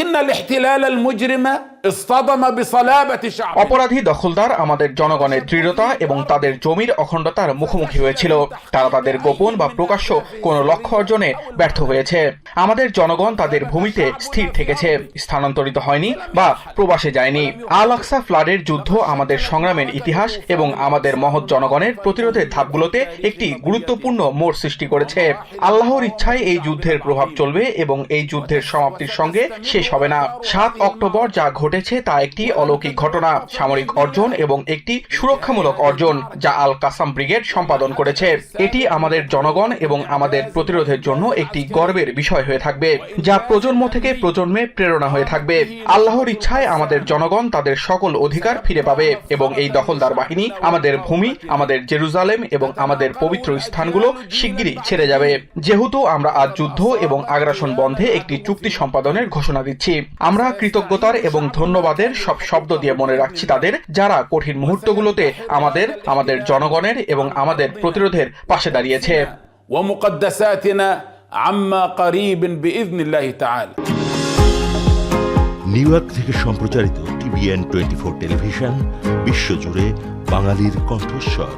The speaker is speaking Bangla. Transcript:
لكن الاحتلال المجرم অপরাধী দখলদার আমাদের জনগণের দৃঢ়তা এবং তাদের জমির অখণ্ডতার মুখোমুখি হয়েছিল। তারা তাদের গোপন বা প্রকাশ্য কোনো লক্ষ্য অর্জনে ব্যর্থ হয়েছে। আমাদের জনগণ তাদের ভূমিতে স্থির থেকেছে। স্থানান্তরিত হয়নি বা প্রবাসে যায়নি। আল আকসা ফ্লাডের যুদ্ধ আমাদের সংগ্রামের ইতিহাস এবং আমাদের মহৎ জনগণের প্রতিরোধের ধাপগুলোতে একটি গুরুত্বপূর্ণ মোড় সৃষ্টি করেছে। আল্লাহর ইচ্ছায় এই যুদ্ধের প্রভাব চলবে এবং এই যুদ্ধের সমাপ্তির সঙ্গে শেষ হবে না। সাত অক্টোবর যা ঘটেছে তা একটি অলৌকিক ঘটনা, সামরিক অর্জন এবং একটি সুরক্ষামূলক অর্জন যা আল কাসাম ব্রিগেড সম্পাদন করেছে। এটি আমাদের জনগণ এবং আমাদের প্রতিরোধের জন্য একটি গর্বের বিষয় হয়ে থাকবে, যা প্রজন্ম থেকে প্রজন্মে প্রেরণা হয়ে থাকবে। আল্লাহর ইচ্ছায় আমাদের জনগণ তাদের সকল অধিকার ফিরে পাবে এবং এই দখলদার বাহিনী আমাদের ভূমি, আমাদের জেরুজালেম এবং আমাদের পবিত্র স্থানগুলো শিগগিরই ছেড়ে যাবে। যেহেতু আমরা আজ যুদ্ধ এবং আগ্রাসন বন্ধে একটি চুক্তি সম্পাদনের ঘোষণা দিচ্ছি, আমরা কৃতজ্ঞতার এবং ধন্যবাদের সব শব্দ দিয়ে মনে রাখছি তাদের যারা কঠিন মুহূর্তগুলোতে আমাদের আমাদের জনগণের এবং আমাদের প্রতিরোধের পাশে দাঁড়িয়েছে। নিউ ইয়র্ক থেকে সম্প্রচারিত টিভিএন টোয়েন্টি ফোর টেলিভিশন বিশ্বজুড়ে বাঙালির কণ্ঠস্বর।